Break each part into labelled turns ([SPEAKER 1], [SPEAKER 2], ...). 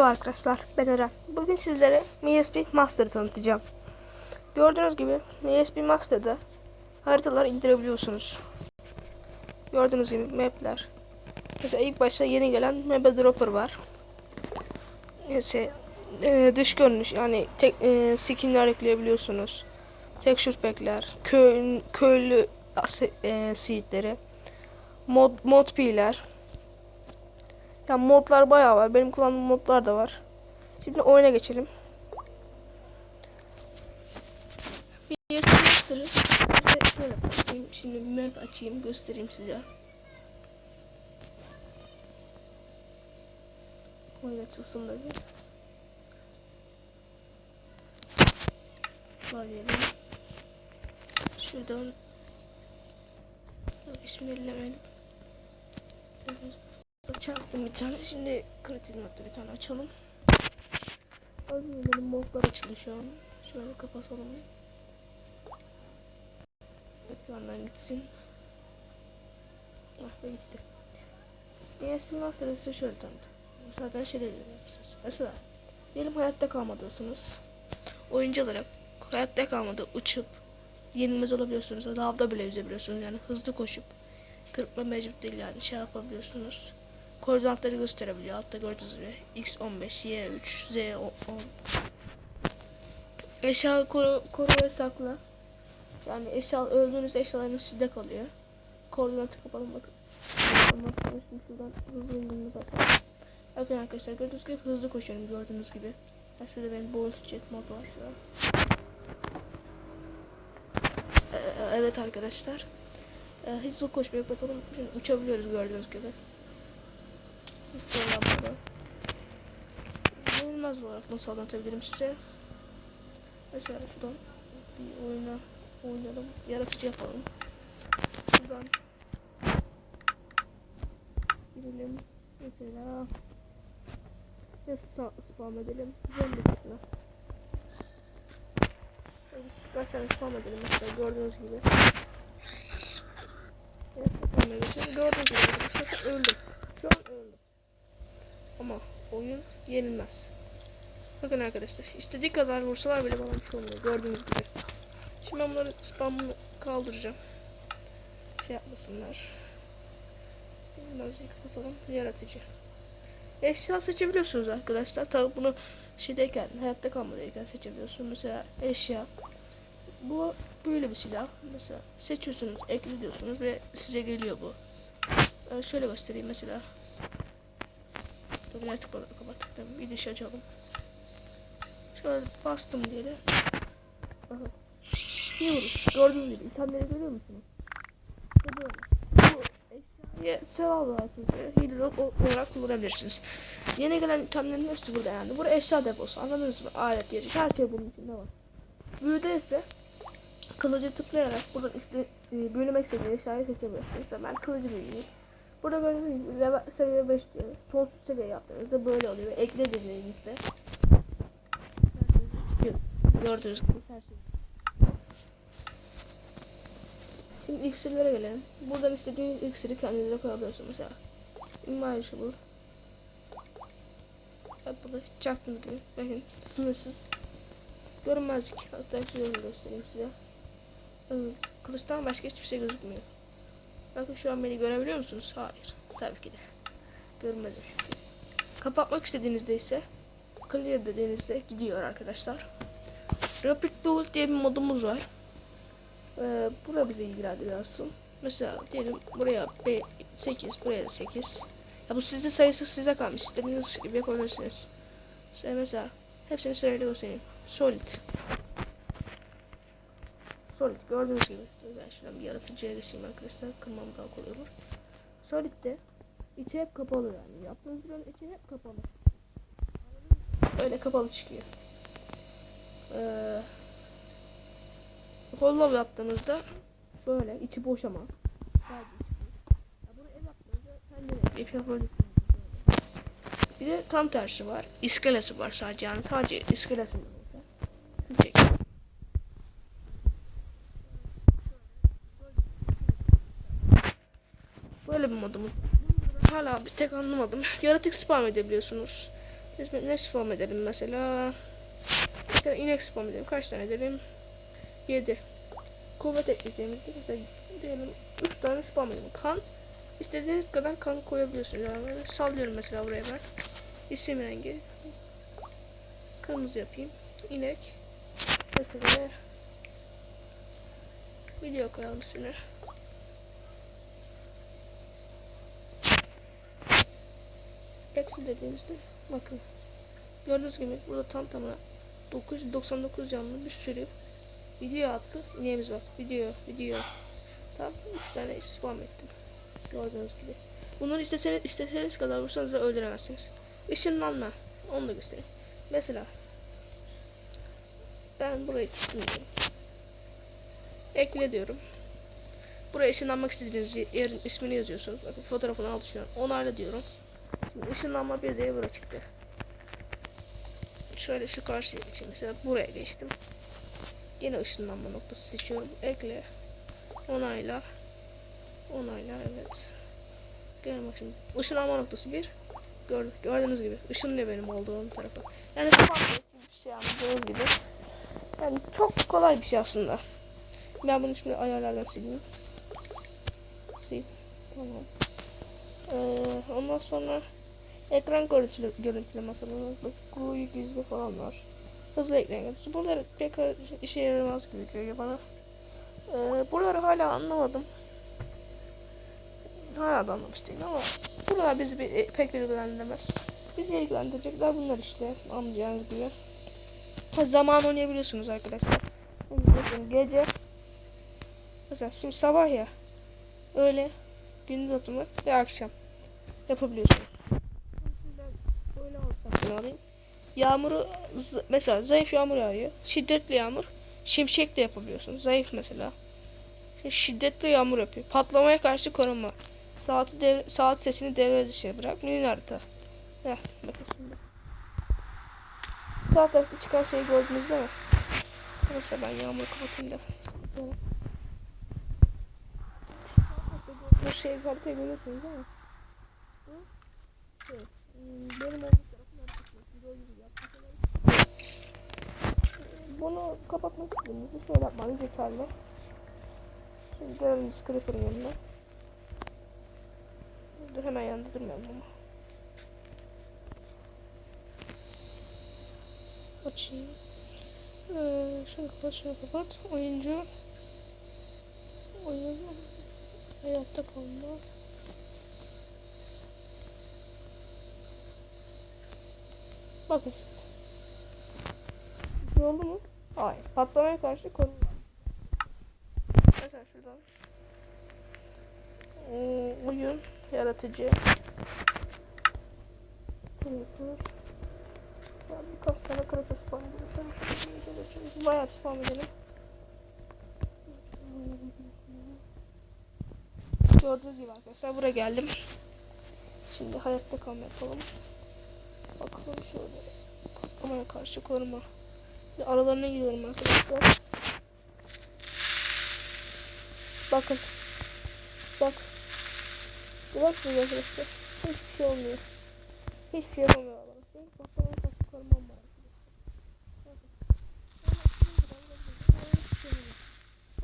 [SPEAKER 1] Merhaba arkadaşlar, ben Eren. Bugün sizlere MSP Master'ı tanıtacağım. Gördüğünüz gibi MSP Master'da haritalar indirebiliyorsunuz. Gördüğünüz gibi mapler. Mesela ilk başta yeni gelen Map Dropper var. Neyse, e, dış görünüş yani tek, e, skinler ekleyebiliyorsunuz. Texture pack'ler, köy, köylü e, seedleri, mod, mod P'ler, ya modlar bayağı var. Benim kullandığım modlar da var. Şimdi oyuna geçelim. Şimdi map açayım göstereyim size. Oyun açılsın da bir. Var yerim. Şuradan ellemeyelim. Çarptım bir tane. Şimdi kritik nokta bir tane açalım. Benim modlar açıldı şu an. Şöyle kapatalım. Ekrandan gitsin. Ah be gitti. ESP Master'ı size şöyle tanıdım. Zaten şey de yapacağız. Mesela diyelim hayatta kalmadasınız. Oyuncu olarak hayatta kalmada uçup yenilmez olabiliyorsunuz. Ya da havda bile yüzebiliyorsunuz. Yani hızlı koşup kırpma mevcut değil yani şey yapabiliyorsunuz koordinatları gösterebiliyor. Altta gördüğünüz gibi x15, y3, z10. Eşya koru, koru ve sakla. Yani eşya öldüğünüz eşyalarınız sizde kalıyor. Koordinatı kapalım bakın. Şuradan hızlı indiğimiz atalım. Bakın arkadaşlar gördüğünüz gibi hızlı koşuyorum gördüğünüz gibi. Ya şurada benim bonus jet mod var şu an. Ee, evet arkadaşlar. Ee, hızlı koşmayı kapatalım. Şimdi uçabiliyoruz gördüğünüz gibi. Instagram'da. Yenilmez olarak nasıl anlatabilirim size? Mesela şuradan bir oyuna oynayalım. Yaratıcı yapalım. Şuradan girelim. Mesela ya spam edelim. Zombi mesela. Kaç tane spam edelim mesela gördüğünüz gibi. Evet. Gördüğünüz gibi arkadaşlar öldüm. Ama oyun yenilmez. Bakın arkadaşlar istediği kadar vursalar bile bana bir şey olmuyor gördüğünüz gibi. Şimdi ben bunların spamını kaldıracağım. Şey yapmasınlar. Biraz kapatalım. Yaratıcı. Eşya seçebiliyorsunuz arkadaşlar. Tabi bunu şeydeyken hayatta kalmadayken seçebiliyorsunuz. Mesela eşya. Bu böyle bir silah. Mesela seçiyorsunuz, ekle diyorsunuz ve size geliyor bu. Ben şöyle göstereyim mesela. Dur artık bana kapattık. Bir dış açalım. Şöyle bastım. Bakın. Bir vuruş. Gördüğünüz gibi. İtemleri görüyor musunuz? Böyle. Bu eşyayı sevap olarak hile olarak kullanabilirsiniz. Yeni gelen itemlerin hepsi burada yani. Burası eşya deposu. Anladınız mı? Alet yeri. Her şey bunun içinde var. Büyüde ise kılıcı tıklayarak buradan işte e, bölümek istediği eşyayı seçebilirsiniz. Mesela ben kılıcı büyüyeyim. Burada level seviye 5 diyor. Sonsuz seviye yaptığınızda böyle oluyor. Ekle dediğinizde gördüğünüz gibi her şey. Şimdi iksirlere gelelim. Buradan istediğiniz iksiri kendinize koyabiliyorsunuz mesela. Immeasurable. Bak burada çaktığınız gibi. Bakın sınırsız. Görünmezlik. Hatta şöyle göstereyim size. Kılıçtan başka hiçbir şey gözükmüyor. Bakın şu an beni görebiliyor musunuz? Hayır. Tabii ki de. Görmedim. Kapatmak istediğinizde ise clear dediğinizde gidiyor arkadaşlar. Rapid Build diye bir modumuz var. Ee, bura bize ilgilendiriyor aslında. Mesela diyelim buraya B8, buraya da 8. Ya bu sizde sayısı size kalmış. İstediğiniz gibi yapabilirsiniz. İşte mesela hepsini sırayla göstereyim. Solid. Solid gördüğünüz gibi. Ben şuradan bir yaratıcıya geçeyim arkadaşlar. Kırmam daha kolay olur. Solid'de içi hep kapalı yani. Yaptığınız bir içi hep kapalı. Öyle kapalı çıkıyor. Ee, Hollow yaptığınızda böyle içi boş ama. Yapabilirsiniz. Bir de tam tersi var. İskelesi var sadece yani sadece iskelesi var. Bir modumuz. Hala bir tek anlamadım. Yaratık spam edebiliyorsunuz. Ne spam edelim mesela? Mesela inek spam edelim. Kaç tane edelim? 7. Kuvvet ekleyeceğimizde mesela diyelim 3 tane spam edelim. Kan istediğiniz kadar kan koyabiliyorsunuz. Yani sallıyorum mesela buraya ben. İsim rengi. Kırmızı yapayım. İnek. Mesela video koyalım ismini. Ekle dediğimizde bakın. Gördüğünüz gibi burada tam tamına 999 canlı bir sürü video attı. İneğimiz var. Video, video. Tam 3 tane spam ettim. Gördüğünüz gibi. Bunları isteseniz, isteseniz kadar vursanız da öldüremezsiniz. Işınlanma. Onu da göstereyim. Mesela ben burayı tıklıyorum. Ekle diyorum. Buraya ışınlanmak istediğiniz yerin ismini yazıyorsunuz. Bakın fotoğrafını an. Onayla diyorum. Şimdi ışınlanma bir buraya çıktı. Şöyle şu karşıya geçeyim. Mesela buraya geçtim. Yine ışınlanma noktası seçiyorum. Ekle. Onayla. Onayla evet. Gel bak şimdi. Işınlanma noktası bir. Gördük. Gördüğünüz gibi. Işınlıyor benim olduğum tarafa. Yani gibi bir şey anladığınız gibi. Yani çok kolay bir şey aslında. Ben bunu şimdi ayarlardan sileyim. Sil. Tamam. Ee, ondan sonra ekran görüntülü, görüntüleme aslında kuruyu gizli falan var. Hızlı ekran görüntüsü. Bunlar pek işe yaramaz gibi geliyor bana. Ee, buraları hala anlamadım. Hala da anlamış değilim ama buralar bizi bir, e, pek ilgilendirmez. Bizi ilgilendirecekler bunlar işte anlayacağınız gibi. Zaman oynayabiliyorsunuz arkadaşlar. Bakın gece mesela şimdi sabah ya öyle gündüz atımı ve akşam ben alayım. Yağmuru mesela zayıf yağmur yağıyor. Şiddetli yağmur. Şimşek de yapabiliyorsunuz. Zayıf mesela. Şimdi şiddetli yağmur yapıyor. Patlamaya karşı korunma. Saati dev- saat sesini devre dışı bırak. Mini harita. Heh, bakın şimdi. Sağ tarafta çıkan şeyi gördünüz değil mi? Neyse ben yağmuru kapatayım da. Bu şey haritayı görüyorsunuz değil mi? Şey, benim olduğum tarafın haritası. Video gibi yaptım. Bunu kapatmak istediğinizde şöyle yapmanız yeterli. Şimdi görelim Scraper'ın yanına. Dur hemen yanında durmayalım ama. Açayım. Ee, şunu kapat, şunu kapat. Oyuncu. Oyun. Hayatta kalma. Bakın. Bir şey oldu mu? Hayır. Patlamaya karşı korunma. Mesela şuradan. Ee, oyun. Yaratıcı. Creeper. Ya birkaç tane creeper spam edelim. Bayağı spam edelim. Gördüğünüz gibi arkadaşlar buraya geldim. Şimdi hayatta kalma yapalım. Bakalım şöyle. Patlamaya karşı koruma. Şimdi aralarına giriyorum arkadaşlar. Bakın. Bak. Bak bu arkadaşlar. Hiçbir şey olmuyor. Hiçbir şey yapamıyor arkadaşlar. Patlamaya karşı korumam var. Bakın.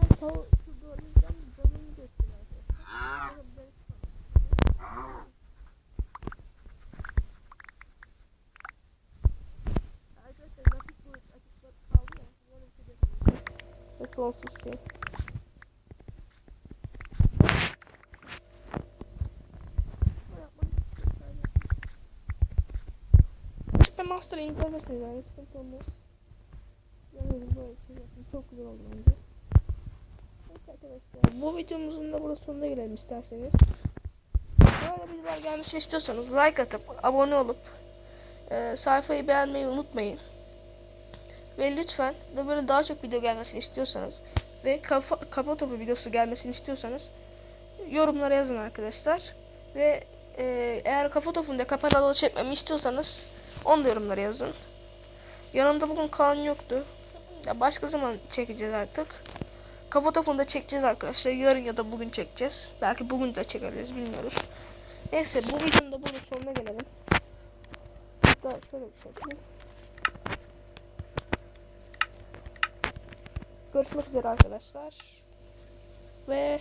[SPEAKER 1] Hem sağ şu duvarımızdan canını gösteriyor arkadaşlar. Bakın ben- Arkadaşlar grafik bu açıkta kaldı ya. Böyle bir şey yapıyorum. Sonsuz şey. Ben Master'ı indirebilirsiniz yani sıkıntı olmaz. Yani böyle şey yaptım. Çok güzel oldu bence. Neyse arkadaşlar bu videomuzun da burada sonuna gelelim isterseniz. Böyle videolar gelmesini istiyorsanız like atıp abone olup e, sayfayı beğenmeyi unutmayın. Ve lütfen de böyle daha çok video gelmesini istiyorsanız ve kafa, kafa topu videosu gelmesini istiyorsanız yorumlara yazın arkadaşlar. Ve e, eğer kafa topunda kafa dalı çekmemi istiyorsanız onu da yorumlara yazın. Yanımda bugün Kaan yoktu. Ya başka zaman çekeceğiz artık. Kafa topunda çekeceğiz arkadaşlar. Yarın ya da bugün çekeceğiz. Belki bugün de çekeriz bilmiyoruz. Neyse bu videonun da burada sonuna gelelim. Hatta şöyle bir şey. Görüşmek üzere arkadaşlar. Ve